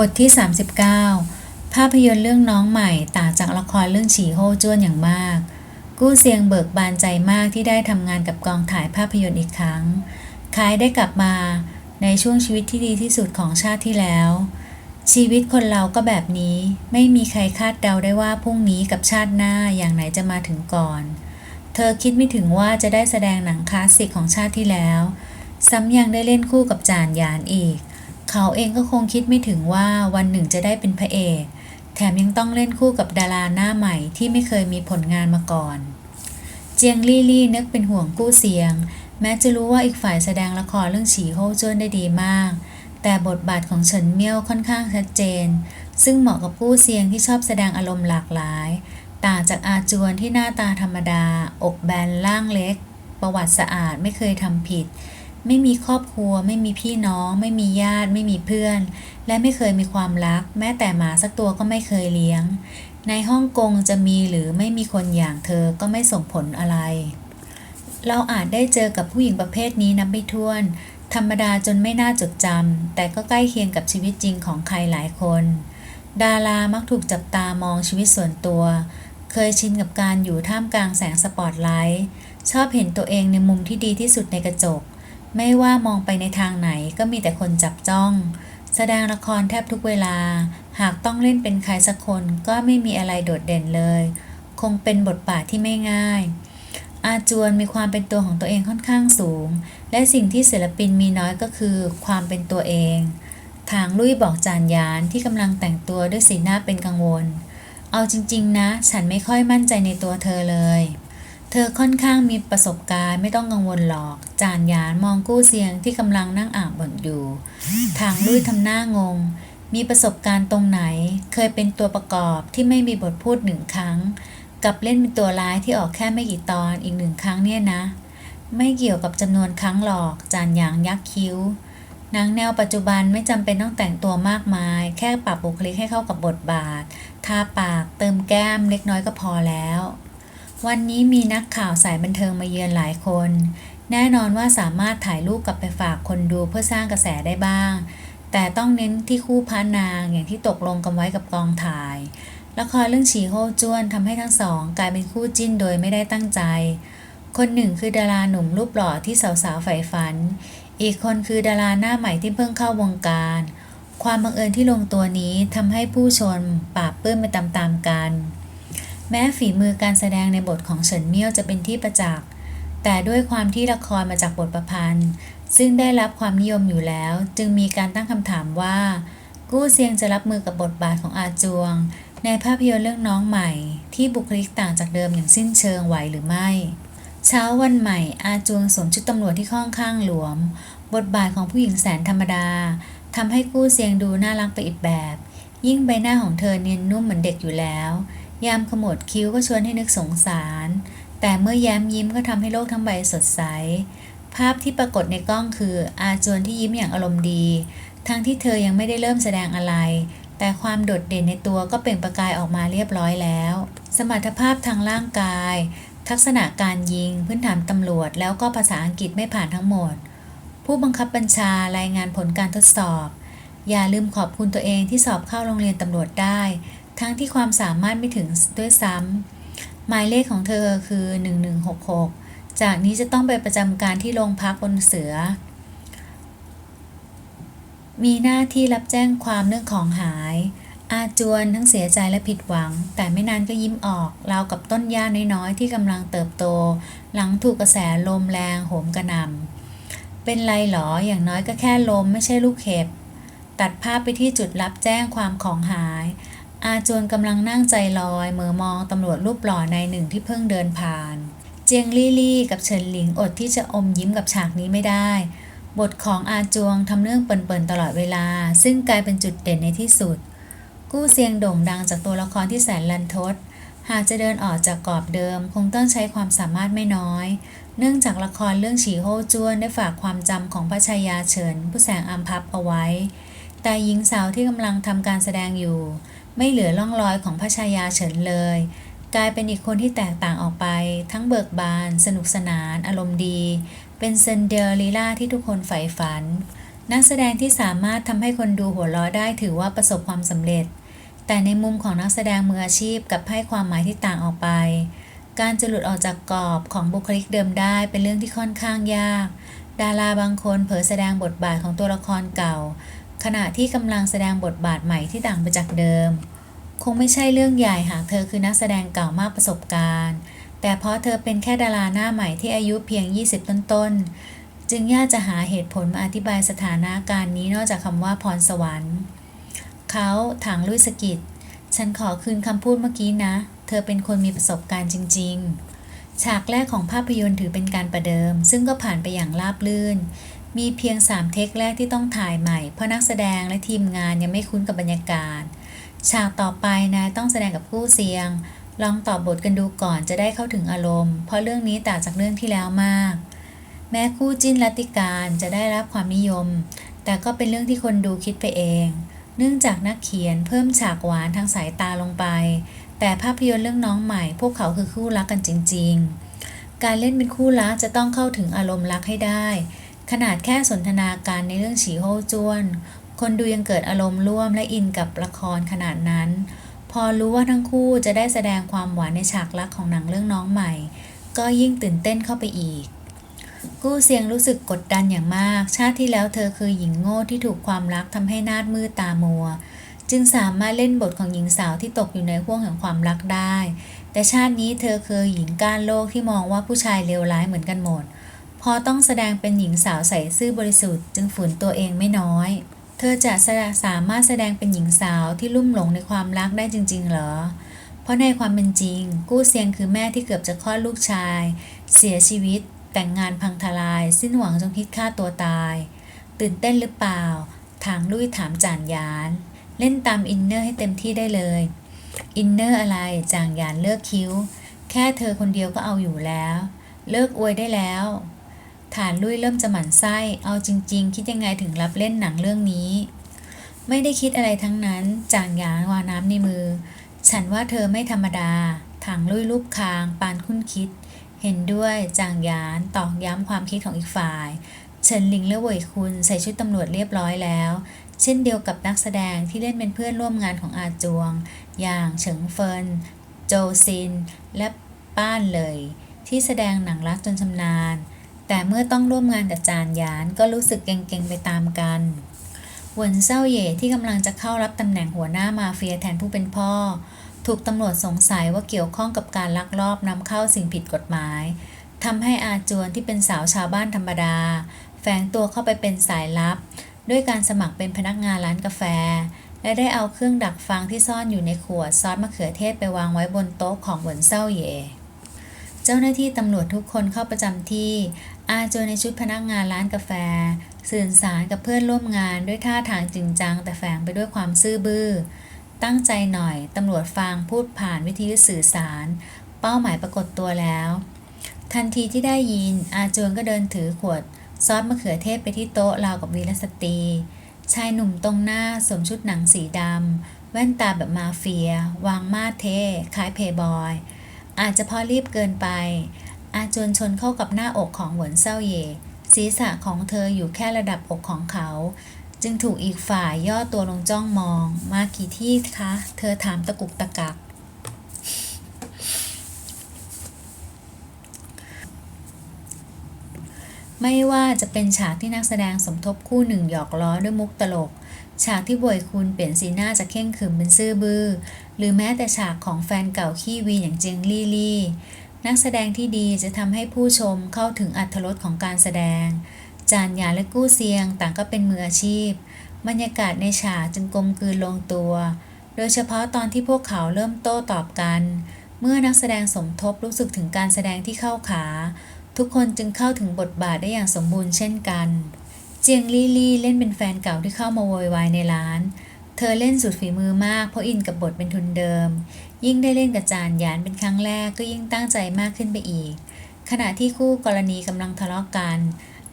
บทที่ 39 ภาพยนตร์เรื่องน้องใหม่ต่างจากละครเรื่องฉีโฮจ้วนอย่างมาก กู้เซียงเบิกบานใจมากที่ได้ทำงานกับกองถ่ายภาพยนตร์อีกครั้งคายได้กลับมาในช่วงชีวิตที่ดีที่สุดของชาติที่แล้ว ชีวิตคนเราก็แบบนี้ไม่มีใครคาดเดาได้ว่าพรุ่งนี้กับชาติหน้าอย่างไหนจะมาถึงก่อน เธอคิดไม่ถึงว่าจะได้แสดงหนังคลาสสิกของชาติที่แล้ว ซ้ำยังได้เล่นคู่กับจานยานอีก เขาเองก็คงคิดไม่ถึงว่าวันหนึ่งจะได้เป็นพระเอก แถมยังต้องเล่นคู่กับดาราหน้าใหม่ที่ไม่เคยมีผลงานมาก่อน เจียงลี่ลี่นึกเป็นห่วงกู้เสียง แม้จะรู้ว่าอีกฝ่ายแสดงละครเรื่องฉีโฮจ้วนได้ดีมาก แต่บทบาทของเฉินเมี่ยวค่อนข้างชัดเจน ซึ่งเหมาะกับกู้เซียงที่ชอบแสดงอารมณ์หลากหลาย ต่างจากอาจวนที่หน้าตาธรรมดา อกแบนร่างเล็ก ประวัติสะอาดไม่เคยทำผิด ไม่มีครอบครัว ไม่มีพี่น้อง ไม่มีญาติ ไม่มีเพื่อน และไม่เคยมีความรัก แม้แต่หมาสักตัวก็ไม่เคยเลี้ยง ในฮ่องกงจะมีหรือไม่มีคนอย่างเธอก็ไม่ส่งผลอะไร เราอาจได้เจอกับผู้หญิงประเภทนี้นับไม่ถ้วน ธรรมดาจนไม่น่าจดจำแต่ก็ใกล้เคียงกับชีวิตจริงของใครหลายคน ดารามักถูกจับตามองชีวิตส่วนตัว เคยชินกับการอยู่ท่ามกลางแสงสปอตไลท์ชอบเห็นตัวเองในมุมที่ดีที่สุดในกระจก ไม่ว่ามองไปในทางไหนก็มีแต่คนจับจ้อง แสดงละครแทบทุกเวลา หากต้องเล่นเป็นใครสักคนก็ไม่มีอะไรโดดเด่นเลย คงเป็นบทบาทที่ไม่ง่าย อาจวนมีความเป็นตัวของตัวเองค่อนข้างสูง และสิ่งที่ศิลปินมีน้อยก็คือความเป็นตัวเอง ทางลุยบอกจานยานที่กำลังแต่งตัวด้วยสีหน้าเป็นกังวล เอาจริง ๆ นะ ฉันไม่ค่อยมั่นใจในตัวเธอเลย เธอค่อนข้างมีประสบการณ์ไม่ต้องกังวลหรอก จานยานมองกู้เสียงที่กำลังนั่งอ่านบทอยู่ ทางลุยทำหน้างง มีประสบการณ์ตรงไหน เคยเป็นตัวประกอบที่ไม่มีบทพูดหนึ่งครั้ง กับเล่นเป็นตัวร้ายที่ออกแค่ไม่กี่ตอนอีกหนึ่งครั้งเนี่ยนะ ไม่เกี่ยวกับจำนวนครั้งหรอก จานยางยักคิ้วนังแนวปัจจุบันไม่จำเป็นต้องแต่งตัวมากมาย แค่ปรับบุคลิกให้เข้ากับบทบาท ทาปากเติมแก้มเล็กน้อยก็พอแล้ว วันนี้มีนักข่าวสายบันเทิงมาเยือนหลายคน แน่นอนว่าสามารถถ่ายรูปกลับไปฝากคนดูเพื่อสร้างกระแสได้บ้าง แต่ต้องเน้นที่คู่พระนางอย่างที่ตกลงกันไว้กับกองถ่าย ละครเรื่องฉีโฮจ้วนทำให้ทั้งสองกลายเป็นคู่จิ้นโดยไม่ได้ตั้งใจ คนหนึ่งคือดาราหนุ่มรูปหล่อที่สาวๆใฝ่ฝัน อีกคนคือดาราหน้าใหม่ที่เพิ่งเข้าวงการ ความบังเอิญที่ลงตัวนี้ทำให้ผู้ชมปราบปื้มไปตามๆกัน แม้ฝีมือการแสดงในบทของเฉินเมี่ยวจะเป็นที่ประจักษ์ แต่ด้วยความที่ละครมาจากบทประพันธ์ ซึ่งได้รับความนิยมอยู่แล้ว จึงมีการตั้งคำถามว่า กู้เซียงจะรับมือกับบทบาทของอาจวง ในภาพยนตร์เรื่องน้องใหม่ ที่บุคลิกต่างจากเดิมอย่างสิ้นเชิงไหวหรือไม่ เช้าวันใหม่ อาจวงสวมชุดตำรวจที่ค่อนข้างหลวม บทบาทของผู้หญิงแสนธรรมดาทำให้กู้เซียงดูน่ารักไปอีกแบบ ยิ่งใบหน้าของเธอเนียนนุ่มเหมือนเด็กอยู่แล้ว ยามขมวดคิ้วก็ชวนให้นึกสงสาร แต่เมื่อแย้มยิ้มก็ทำให้โลกทั้งใบสดใส ภาพที่ปรากฏในกล้องคืออาจวนที่ยิ้มอย่างอารมณ์ดี ทั้งที่เธอยังไม่ได้เริ่มแสดงอะไร แต่ความโดดเด่นในตัวก็เปล่งประกายออกมาเรียบร้อยแล้ว สมรรถภาพทางร่างกาย ทักษณะการยิง พื้นฐานตำรวจ แล้วก็ภาษาอังกฤษไม่ผ่านทั้งหมด ผู้บังคับบัญชารายงานผลการทดสอบ อย่าลืมขอบคุณตัวเองที่สอบเข้าโรงเรียนตำรวจได้ ทั้งที่ความสามารถไม่ถึงด้วยซ้ำหมายเลขของเธอคือ 1166 จากนี้จะต้องไปประจำการที่โรงพักบนเสือ มีหน้าที่รับแจ้งความเรื่องของหาย อาจวนทั้งเสียใจและผิดหวัง แต่ไม่นานก็ยิ้มออกราวกับต้นหญ้าน้อยๆ ที่กำลังเติบโต หลังถูกกระแสลมแรงโหมกระหน่ำเป็นไรหรออย่างน้อยก็แค่ลมไม่ใช่ลูกเห็บตัดภาพไปที่จุดรับแจ้งความของหาย อาจวนกำลังนั่งใจลอยเมือมองตำรวจรูปหล่อในหนึ่งที่เพิ่งเดินผ่าน เจียงลี่ลี่กับเฉินหลิงอดที่จะอมยิ้มกับฉากนี้ไม่ได้ บทของอาจวงทำเรื่องเปิ่นๆตลอดเวลา ซึ่งกลายเป็นจุดเด่นในที่สุด กู้เซียงโด่งดังจากตัวละครที่แสนลันทด หากจะเดินออกจากกรอบเดิม คงต้องใช้ความสามารถไม่น้อย เนื่องจากละครเรื่องฉีโฮจ้วนได้ฝากความจำของพระชายาเฉินผู้แสงอัมพับเอาไว้ แต่หญิงสาวที่กำลังทำการแสดงอยู่ ไม่เหลือร่องรอยของพระชายาเฉินเลย กลายเป็นอีกคนที่แตกต่างออกไป ทั้งเบิกบาน สนุกสนาน อารมณ์ดี เป็นเซนเดอเรลล่าที่ทุกคนใฝ่ฝัน นักแสดงที่สามารถทำให้คนดูหัวเราะได้ถือว่าประสบความสำเร็จ แต่ในมุมของนักแสดงมืออาชีพกับให้ความหมายที่ต่างออกไป การจะหลุดออกจากกรอบของบุคลิกเดิมได้เป็นเรื่องที่ค่อนข้างยาก ดาราบางคนเผลอแสดงบทบาทของตัวละครเก่า ขณะที่กำลังแสดงบทบาทใหม่ที่ต่างไปจากเดิม คงไม่ใช่เรื่องใหญ่หากเธอคือนักแสดงเก่ามากประสบการณ์ แต่เพราะเธอเป็นแค่ดาราหน้าใหม่ที่อายุเพียง 20 ต้นๆ จึงยากจะหาเหตุผลมาอธิบายสถานะการณ์นี้นอกจากคำว่าพรสวรรค์ เขาถางลุยสกิดฉันขอคืนคำพูดเมื่อกี้นะ เธอเป็นคนมีประสบการณ์จริง ๆ ฉากแรกของภาพยนตร์ถือเป็นการประเดิม ซึ่งก็ผ่านไปอย่างราบรื่น มีเพียง 3 เทคแรกที่ต้องถ่ายใหม่ เพราะนักแสดงและทีมงานยังไม่คุ้นกับบรรยากาศ ฉากต่อไปนายต้องแสดงกับคู่เสียง ลองตอบบทกันดูก่อนจะได้เข้าถึงอารมณ์ เพราะเรื่องนี้ต่างจากเรื่องที่แล้วมาก แม้คู่จิ้นรัตติการจะได้รับความนิยม แต่ก็เป็นเรื่องที่คนดูคิดไปเอง เนื่องจากนักเขียนเพิ่มฉากหวานทางสายตาลงไป แต่ภาพยนตร์เรื่องน้องใหม่ พวกเขาคือคู่รักกันจริง ๆ การเล่นเป็นคู่รักจะต้องเข้าถึงอารมณ์รักให้ได้ ขนาดแค่สนทนาการในเรื่องฉีโฮจ้วน คนดูยังเกิดอารมณ์ร่วมและอินกับละครขนาดนั้น พอรู้ว่าทั้งคู่จะได้แสดงความหวานในฉากรักของหนังเรื่องน้องใหม่ ก็ยิ่งตื่นเต้นเข้าไปอีก กู้เซียงรู้สึกกดดันอย่างมาก ชาติที่แล้วเธอคือหญิงโง่ที่ถูกความรักทำให้นาดมืดตามัว จึงสามารถเล่นบทของหญิงสาวที่ตกอยู่ในห่วงแห่งความรักได้ แต่ชาตินี้เธอคือหญิงก้านโลกที่มองว่าผู้ชายเลวร้ายเหมือนกันหมด พอต้องแสดงเป็นหญิงสาวใส่ซื่อบริสุทธิ์จึงฝืนตัวเองไม่น้อย เธอจะสามารถแสดงเป็นหญิงสาวที่ลุ่มหลงในความรักได้จริง ๆ เหรอ เพราะในความเป็นจริง กู้เซียงคือแม่ที่เกือบจะคลอดลูกชาย เสียชีวิต แต่งงานพังทลาย สิ้นหวังจนคิดฆ่าตัวตาย ตื่นเต้นหรือเปล่าถางลุยถามจานยาน เล่นตามอินเนอร์ให้เต็มที่ได้เลย อินเนอร์อะไรจางยานเลิกคิ้ว แค่เธอคนเดียวก็เอาอยู่แล้ว เลิกอวยได้แล้ว ฐานลุยเริ่มจะหมั่นไส้ เอาจริง ๆ คิดยังไงถึงรับเล่นหนังเรื่องนี้ ไม่ได้คิดอะไรทั้งนั้น จางยานวาน้ำในมือ ฉันว่าเธอไม่ธรรมดา ถางลุยรูปคาง ปานคุ้นคิด เห็นด้วยจางยานตอกย้ำความคิดของอีกฝ่าย เฉินหลิงและเว่ยคุณใส่ชุดตำรวจเรียบร้อยแล้ว เช่นเดียวกับนักแสดงที่เล่นเป็นเพื่อนร่วมงานของอาจวง อย่างเฉิงเฟิน โจซิน และป้านเลย ที่แสดงหนังรักจนชำนาญ แต่เมื่อต้องร่วมงานกับจานยานก็รู้สึกเก่งๆไปตามกันหวนเซาเย่ที่กำลังจะเข้ารับตำแหน่งหัวหน้ามาเฟียแทนผู้เป็นพ่อ ถูกตำรวจสงสัยว่าเกี่ยวข้องกับการลักลอบนำเข้าสิ่งผิดกฎหมายทำให้อาจวนที่เป็นสาวชาวบ้านธรรมดา แฝงตัวเข้าไปเป็นสายลับ ด้วยการสมัครเป็นพนักงานร้านกาแฟ และได้เอาเครื่องดักฟังที่ซ่อนอยู่ในขวดซอสมะเขือเทศไปวางไว้บนโต๊ะของหวนเซาเย่ เจ้าหน้าที่ตำรวจทุกคนเข้าประจำที่ อาโจในชุดพนักงานร้านกาแฟ สื่อสารกับเพื่อนร่วมงานด้วยท่าทางจริงจังแต่แฝงไปด้วยความซื่อบื้อ ตั้งใจหน่อย ตำรวจฟังพูดผ่านวิทยุสื่อสาร เป้าหมายปรากฏตัวแล้ว ทันทีที่ได้ยิน อาจวนก็เดินถือขวด ซอสมะเขือเทศไปที่โต๊ะราวกับวีรสตรี ชายหนุ่มตรงหน้าสวมชุดหนังสีดำแว่นตาแบบมาเฟีย วางมาเท่คล้ายเพย์บอย อาจจะเพราะรีบเกินไป อาจวนชนเข้ากับหน้าอกของหวนเซาเย่ศีรษะของเธออยู่แค่ระดับอกของเขา จึงถูกอีกฝ่ายย่อตัวลงจ้องมอง มากี่ที่คะ เธอถามตะกุกตะกักไม่ว่าจะเป็นฉากที่นักแสดงสมทบคู่หนึ่งหยอกล้อด้วยมุกตลก ฉากที่บวยคุณเปลี่ยนสีหน้าจากเข่งขึมเป็นซื่อบื้อ หรือแม้แต่ฉากของแฟนเก่าขี้วีอย่างเจงลี่ลี่ นักแสดงที่ดีจะทำให้ผู้ชมเข้าถึงอัธรสของการแสดง จานยาและกู้เซียงต่างก็เป็นมืออาชีพ บรรยากาศในฉากจึงกลมกลืนลงตัว โดยเฉพาะตอนที่พวกเขาเริ่มโต้ตอบกัน เมื่อนักแสดงสมทบรู้สึกถึงการแสดงที่เข้าขา ทุกคนจึงเข้าถึงบทบาทได้อย่างสมบูรณ์เช่นกัน เจียงลี่ลี่เล่นเป็นแฟนเก่าที่เข้ามาโวยวายในร้าน เธอเล่นสุดฝีมือมากเพราะอินกับบทเป็นทุนเดิม ยิ่งได้เล่นกับจานยานเป็นครั้งแรกก็ยิ่งตั้งใจมากขึ้นไปอีก ขณะที่คู่กรณีกำลังทะเลาะกกัน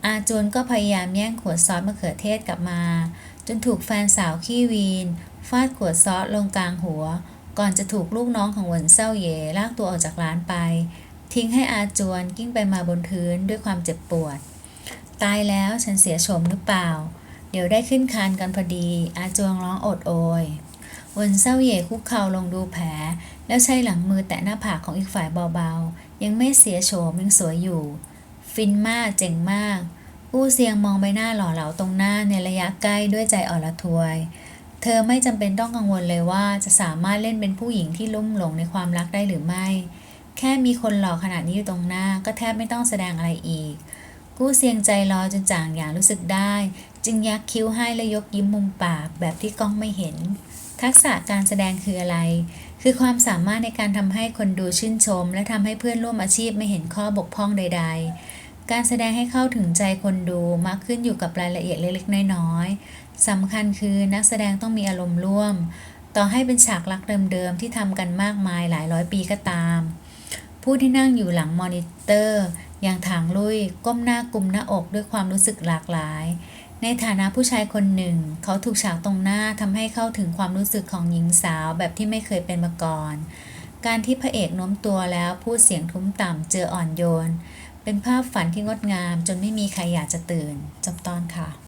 อาจวนก็พยายามแย่งขวดซอสมะเขือเทศกลับมา จนถูกแฟนสาวขี้วีน ฟาดขวดซอสลงกลางหัว ก่อนจะถูกลูกน้องของหวนเซาเย่ลากตัวออกจากร้านไป ทิ้งให้อาจวนกิ้งไปมาบนพื้นด้วยความเจ็บปวด ตายแล้วฉันเสียโฉมหรือเปล่า เดี๋ยวได้ขึ้นคานกันพอดี อาจวงร้องโอดโอยวนเศร้าเย่คุกเข่าลงดูแผล แล้วใช้หลังมือแตะหน้าผากของอีกฝ่ายเบาๆ ยังไม่เสียโฉมยังสวยอยู่ ฟินมากเจ๋งมากกู้เซียงมองใบหน้าหล่อเหลาตรงหน้าในระยะใกล้ด้วยใจอ่อนละทวย เธอไม่จำเป็นต้องกังวลเลยว่าจะสามารถเล่นเป็นผู้หญิงที่ลุ่มหลงในความรักได้หรือไม่ แค่มีคนหล่อขนาดนี้อยู่ตรงหน้าก็แทบไม่ต้องแสดงอะไรอีก กู้เซียงใจรอจนจางอย่างรู้สึกได้ จึงยักคิ้วให้และยกยิ้มมุมปากแบบที่กล้องไม่เห็น ทักษะการแสดงคืออะไร คือความสามารถในการทำให้คนดูชื่นชม และทำให้เพื่อนร่วมอาชีพไม่เห็นข้อบกพร่องใด ๆ การแสดงให้เข้าถึงใจคนดูมักขึ้นอยู่กับรายละเอียดเล็กๆ น้อยๆสำคัญคือนักแสดงต้องมีอารมณ์ร่วม ต่อให้เป็นฉากรักเดิมๆที่ทำกันมากมายหลายร้อยปีก็ตาม ผู้ที่นั่งอยู่หลังมอนิเตอร์ อย่างถางลุยก้มหน้ากุมหน้าอกด้วยความรู้สึกหลากหลาย ในฐานะผู้ชายคนหนึ่ง เขาถูกฉากตรงหน้าทำให้เข้าถึงความรู้สึกของหญิงสาวแบบที่ไม่เคยเป็นมาก่อน การที่พระเอกโน้มตัวแล้วพูดเสียงทุ้มต่ำเจออ่อนโยน เป็นภาพฝันที่งดงามจนไม่มีใครอยากจะตื่นจบตอนค่ะ